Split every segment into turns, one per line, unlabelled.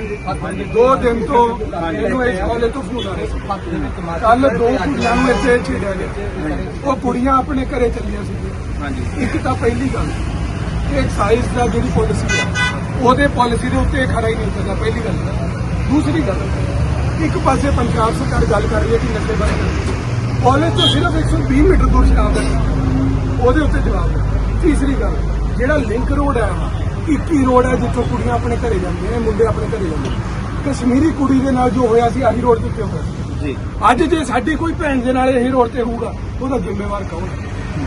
ਦੋ ਦਿਨ ਤੋਂ ਇਹਨੂੰ ਇਸ ਕਾਲਜ ਤੋਂ ਫੋਨ ਆ ਰਿਹਾ ਸੀ। ਕੱਲ ਦੋ ਕੁੜੀਆਂ ਨੂੰ ਇੱਥੇ ਛੇੜਿਆ ਗਿਆ। ਉਹ ਕੁੜੀਆਂ ਆਪਣੇ ਘਰੇ ਚੱਲੀਆਂ ਸੀ।
ਹਾਂਜੀ।
ਇੱਕ ਤਾਂ ਪਹਿਲੀ ਗੱਲ ਇਹ ਐਕਸਾਈਜ਼ ਦਾ ਜਿਹੜੀ ਪਾਲਿਸੀ ਹੈ ਉਹਦੇ ਪਾਲਿਸੀ ਦੇ ਉੱਤੇ ਖਰਾ ਹੀ ਨਹੀਂ ਕਰਦਾ ਪਹਿਲੀ ਗੱਲ। ਦੂਸਰੀ ਗੱਲ ਇੱਕ ਪਾਸੇ ਪੰਜਾਬ ਸਰਕਾਰ ਗੱਲ ਕਰ ਰਹੀ ਹੈ ਕਿ ਨਸ਼ੇ ਬੰਦ ਕਾਲਜ ਤੋਂ ਸਿਰਫ 120 ਮੀਟਰ ਦੂਰ ਸ਼ਰਾਬ ਦਾ ਉਹਦੇ ਉੱਤੇ ਜਵਾਬ ਤੀਸਰੀ ਗੱਲ ਜਿਹੜਾ ਲਿੰਕ ਰੋਡ ਹੈ 21 ਰੋਡ ਹੈ ਜਿੱਥੋਂ ਕੁੜੀਆਂ ਆਪਣੇ ਘਰੇ ਜਾਂਦੀਆਂ ਨੇ ਮੁੰਡੇ ਆਪਣੇ ਘਰੇ ਜਾਂਦੇ ਨੇ। ਕਸ਼ਮੀਰੀ ਕੁੜੀ ਦੇ ਨਾਲ ਜੋ ਹੋਇਆ ਸੀ ਆਹੀ ਰੋਡ ਦੇ ਉੱਤੇ ਹੋਇਆ
ਜੀ।
ਅੱਜ ਜੇ ਸਾਡੀ ਕੋਈ ਭੈਣ ਦੇ ਨਾਲ ਇਹ ਰੋਡ ਤੇ ਹੋਊਗਾ ਉਹਦਾ ਜ਼ਿੰਮੇਵਾਰ ਕੌਣ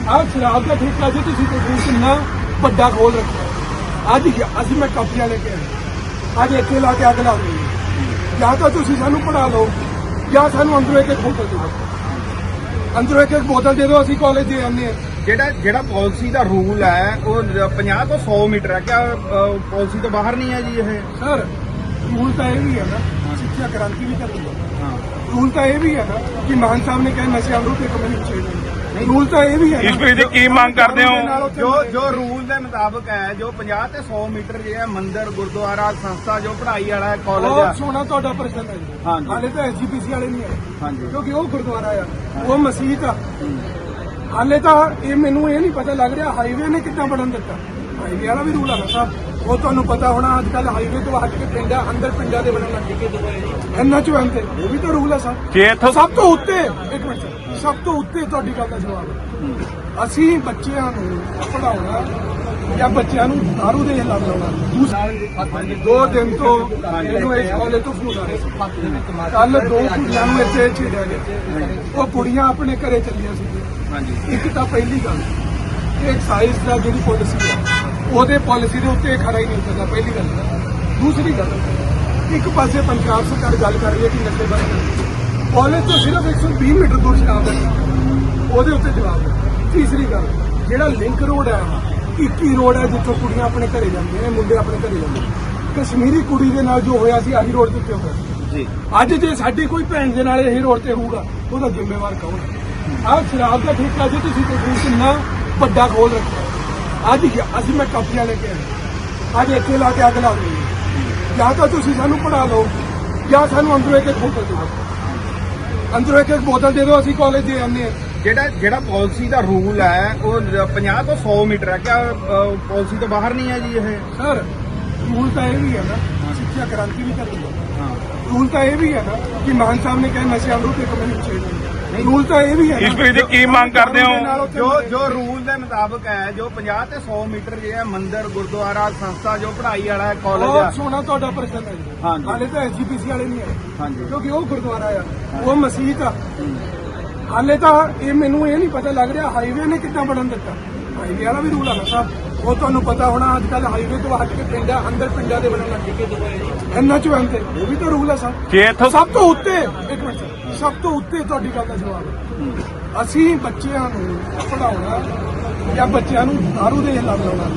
ਆਹ ਸ਼ਰਾਬ ਦਾ ਠੇਕਾ ਜੇ ਤੁਸੀਂ ਕੋਈ ਕਿੰਨਾ ਵੱਡਾ ਖੋਲ ਰੱਖਿਆ। ਅੱਜ ਹੀ- ਅੱਜ ਮੈਂ ਕਾਪੀਆਂ ਲੈ ਕੇ ਆਇਆ। ਅੱਜ ਇੱਥੇ ਲਾ ਕੇ ਅੱਗ ਲਾ ਦਿੰਦੀ ਜਾਂ ਤਾਂ ਤੁਸੀਂ ਸਾਨੂੰ ਪੜਾ ਲਓ ਜਾਂ ਸਾਨੂੰ ਅੰਦਰੋਂ ਇੱਕ ਇੱਕ ਬੋਤਲ ਦੇ ਦਿਓ। ਅੰਦਰੋਂ ਇੱਕ ਇੱਕ ਬੋਤਲ ਦੇ ਦਿਓ ਅਸੀਂ ਕਾਲਜ ਦੇ ਆਉਂਦੇ ਹਾਂ।
ਜਿਹੜਾ ਜਿਹੜਾ ਪਾਲਿਸੀ ਦਾ ਰੂਲ ਹੈ ਉਹ 50 ਤੋਂ 100 ਮੀਟਰ ਹੈ। ਕਿਆ ਪਾਲਿਸੀ ਤੋਂ ਬਾਹਰ ਨਹੀਂ ਹੈ ਜੀ ਇਹ?
ਸਰ ਰੂਲ ਤਾਂ ਇਹ ਵੀ ਹੈ ਨਾ ਸਿੱਖਿਆ ਕ੍ਰਾਂਤੀ ਵੀ ਕਰੂਗਾ
ਹਾਂ।
ਰੂਲ ਤਾਂ ਇਹ ਵੀ ਹੈ ਨਾ ਕਿ ਮਾਨ ਸਾਹਿਬ ਨੇ ਕਿਹਾ ਨਸ਼ੇ ਅੰਦਰੋਂ ਤੇ ਕਮੀ ਨਹੀਂ। ਚਾਹੀਦੀ ਰੂਲ ਤਾਂ ਇਹ ਵੀ ਹੈ
ਇਸ ਵਿੱਚ ਕੀ ਮੰਗ ਕਰਦੇ ਹੋ?
ਜੋ ਜੋ ਰੂਲ ਦੇ ਮੁਤਾਬਕ ਹੈ ਜੋ 50 ਤੇ 100 ਮੀਟਰ ਜੇ ਹੈ ਮੰਦਿਰ ਗੁਰਦੁਆਰਾ ਸੰਸਥਾ ਜੋ ਪੜ੍ਹਾਈ ਵਾਲਾ ਹੈ ਕਾਲਜ ਹੈ।
ਸੋਹਣਾ ਤੁਹਾਡਾ ਪ੍ਰਸ਼ਨ ਹੈ ਜੀ।
ਹਾਂਜੀ।
ਹਾਲੇ ਤਾਂ ਐਸਜੀਪੀਸੀ ਵਾਲੇ ਨਹੀਂ ਆਏ
ਹਾਂਜੀ।
ਕਿਉਂਕਿ ਉਹ ਗੁਰਦੁਆਰਾ ਆ ਉਹ ਮਸਜਿਦ ਆ। ਹਾਲੇ ਤਾਂ ਇਹ ਮੈਨੂੰ ਇਹ ਨਹੀਂ ਪਤਾ ਲੱਗ ਰਿਹਾ ਹਾਈਵੇ ਨੇ ਕਿੱਦਾਂ ਬਣਨ ਦਿੱਤਾ। ਹਾਈਵੇ ਵਾਲਾ ਵੀ ਰੂਲ ਆ ਨਾ ਸਾਹਿਬ ਉਹ ਤੁਹਾਨੂੰ ਪਤਾ ਹੋਣਾ ਅੱਜ ਕੱਲ ਹਾਈਵੇ ਤੋਂ ਹਟ ਕੇ ਪਿੰਡਾਂ ਅੰਦਰ ਪਿੰਡਾਂ ਦੇ ਬਣਨ ਲੱਗ ਗਏ। ਇੰਨਾ ਚੋਂ ਤੇ ਉਹ ਵੀ ਤਾਂ ਰੂਲ ਆ ਸਾਹਿਬ
ਜੇ ਇੱਥੋਂ
ਸਭ ਤੋਂ ਉੱਤੇ ਇੱਕ ਮਿੰਟ ਸਭ ਤੋਂ ਉੱਤੇ ਤੁਹਾਡੀ ਗੱਲ ਦਾ ਜਵਾਬ ਅਸੀਂ ਬੱਚਿਆਂ ਨੂੰ ਪੜਾਉਣਾ ਜਾਂ ਬੱਚਿਆਂ ਨੂੰ ਦਾਰੂ ਦੇ ਹੱਥ ਲਾਉਣਾ। ਦੋ ਦਿਨ ਤੋਂ ਇਹਨੂੰ ਇਸ ਕਾਲਜ ਤੋਂ ਫੋਨ ਆ ਰਿਹਾ ਕੱਲ ਦੋ ਕੁੜੀਆਂ ਨੂੰ ਇੱਥੇ ਛੇੜਿਆ ਗਿਆ। ਉਹ ਕੁੜੀਆਂ ਆਪਣੇ ਘਰੇ ਚੱਲੀਆਂ ਸੀ।
ਹਾਂਜੀ।
ਇੱਕ ਤਾਂ ਪਹਿਲੀ ਗੱਲ ਇਹ ਐਕਸਾਈਜ਼ ਦਾ ਜਿਹੜੀ ਪਾਲਿਸੀ ਹੈ ਉਹਦੇ ਪਾਲਿਸੀ ਦੇ ਉੱਤੇ ਖਰਾ ਹੀ ਨਹੀਂ ਕਰਦਾ ਪਹਿਲੀ ਗੱਲ। ਦੂਸਰੀ ਗੱਲ ਇੱਕ ਪਾਸੇ ਪੰਜਾਬ ਸਰਕਾਰ ਗੱਲ ਕਰ ਰਹੀ ਹੈ ਕਿ ਨਸ਼ੇ ਬੰਦ ਕਾਲਜ ਤੋਂ ਸਿਰਫ 120 ਮੀਟਰ ਦੂਰ ਸ਼ਰਾਬ ਦਾ ਉਹਦੇ ਉੱਤੇ ਜਵਾਬ ਤੀਸਰੀ ਗੱਲ ਜਿਹੜਾ ਲਿੰਕ ਰੋਡ ਹੈ 21 ਰੋਡ ਹੈ ਜਿੱਥੋਂ ਕੁੜੀਆਂ ਆਪਣੇ ਘਰੇ ਜਾਂਦੀਆਂ ਨੇ ਮੁੰਡੇ ਆਪਣੇ ਘਰੇ ਜਾਂਦੇ ਨੇ। ਕਸ਼ਮੀਰੀ ਕੁੜੀ ਦੇ ਨਾਲ ਜੋ ਹੋਇਆ ਸੀ ਆਹੀ ਰੋਡ ਦੇ ਉੱਤੇ ਹੋਇਆ
ਜੀ।
ਅੱਜ ਜੇ ਸਾਡੀ ਕੋਈ ਭੈਣ ਦੇ ਨਾਲ ਇਹ ਰੋਡ ਤੇ ਹੋਊਗਾ ਉਹਦਾ ਜ਼ਿੰਮੇਵਾਰ ਕੌਣ ਆਹ ਸ਼ਰਾਬ ਦਾ ਠੇਕਾ ਜੇ ਤੁਸੀਂ ਕੋਈ ਕਿੰਨਾ ਵੱਡਾ ਖੋਲ ਰੱਖਿਆ। ਅੱਜ ਹੀ- ਅੱਜ ਮੈਂ ਕਾਪੀਆਂ ਲੈ ਕੇ ਆਇਆ। ਅੱਜ ਇੱਥੇ ਲਾ ਕੇ ਅੱਗ ਲਾ ਦਿੰਦੀ ਜਾਂ ਤਾਂ ਤੁਸੀਂ ਸਾਨੂੰ ਪੜਾ ਲਓ ਜਾਂ ਸਾਨੂੰ ਅੰਦਰੋਂ ਇੱਕ ਇੱਕ ਬੋਤਲ ਦੇ ਦਿਓ। ਅੰਦਰੋਂ ਇੱਕ ਇੱਕ ਬੋਤਲ ਦੇ ਦਿਓ ਅਸੀਂ ਕਾਲਜ ਦੇ ਆਉਂਦੇ ਹਾਂ।
ਜਿਹੜਾ ਜਿਹੜਾ ਪਾਲਿਸੀ ਦਾ ਰੂਲ ਹੈ ਉਹ 50 ਤੋਂ 100 ਮੀਟਰ ਹੈ। ਕਿਆ ਪਾਲਿਸੀ ਤੋਂ ਬਾਹਰ ਨਹੀਂ ਹੈ ਜੀ ਇਹ?
ਸਰ ਰੂਲ ਤਾਂ ਇਹ ਵੀ ਹੈ ਨਾ ਸਿੱਖਿਆ ਕ੍ਰਾਂਤੀ ਵੀ ਕਰੂਗਾ
ਹਾਂ।
ਰੂਲ ਤਾਂ ਇਹ ਵੀ ਹੈ ਨਾ ਕਿ ਮਾਨ ਸਾਹਿਬ ਨੇ ਕਿਹਾ ਨਸ਼ੇ ਅੰਦਰੋਂ ਤੇ ਕਮੀ ਨਹੀਂ। ਚਾਹੀਦੀ ਰੂਲ ਤਾਂ ਇਹ ਵੀ ਹੈ
ਇਸ ਵਿੱਚ ਕੀ ਮੰਗ ਕਰਦੇ ਹੋ?
ਜੋ ਜੋ ਰੂਲ ਦੇ ਮੁਤਾਬਕ ਹੈ ਜੋ 50 ਤੇ 100 ਮੀਟਰ ਜੇ ਹੈ ਮੰਦਿਰ ਗੁਰਦੁਆਰਾ ਸੰਸਥਾ ਜੋ ਪੜ੍ਹਾਈ ਵਾਲਾ ਹੈ ਕਾਲਜ ਹੈ।
ਸੋਹਣਾ ਤੁਹਾਡਾ ਪ੍ਰਸ਼ਨ ਹੈ ਜੀ।
ਹਾਂਜੀ।
ਹਾਲੇ ਤਾਂ ਐਸਜੀਪੀਸੀ ਵਾਲੇ ਨਹੀਂ ਆਏ
ਹਾਂਜੀ।
ਕਿਉਂਕਿ ਉਹ ਗੁਰਦੁਆਰਾ ਆ ਉਹ ਮਸਜਿਦ ਆ। ਹਾਲੇ ਤਾਂ ਇਹ ਮੈਨੂੰ ਇਹ ਨਹੀਂ ਪਤਾ ਲੱਗ ਰਿਹਾ ਹਾਈਵੇ ਨੇ ਕਿੱਦਾਂ ਬਣਨ ਦਿੱਤਾ। ਹਾਈਵੇ ਵਾਲਾ ਵੀ ਰੂਲ ਆ ਸਾਹਿਬ ਉਹ ਤੁਹਾਨੂੰ ਪਤਾ ਹੋਣਾ ਅੱਜ ਕੱਲ ਹਾਈਵੇ ਤੋਂ ਹਟ ਕੇ ਪਿੰਡਾਂ ਅੰਦਰ ਪਿੰਡਾਂ ਦੇ ਬਣਨ ਲੱਗ ਗਏ ਇੰਨਾ ਚੋਂ ਤੇ। ਉਹ ਵੀ ਤਾਂ ਰੂਲ ਆ ਸਾਹਿਬ
ਜੇ ਇੱਥੋਂ
ਸਭ ਤੋਂ ਉੱਤੇ ਇੱਕ ਮਿੰਟ ਸਭ ਤੋਂ ਉੱਤੇ ਤੁਹਾਡੀ ਗੱਲ ਦਾ ਜਵਾਬ ਅਸੀਂ ਬੱਚਿਆਂ ਨੂੰ ਪੜਾਉਣਾ ਜਾਂ ਬੱਚਿਆਂ ਨੂੰ ਦਾਰੂ ਦੇ ਹੱਥ ਲਾਉਣਾ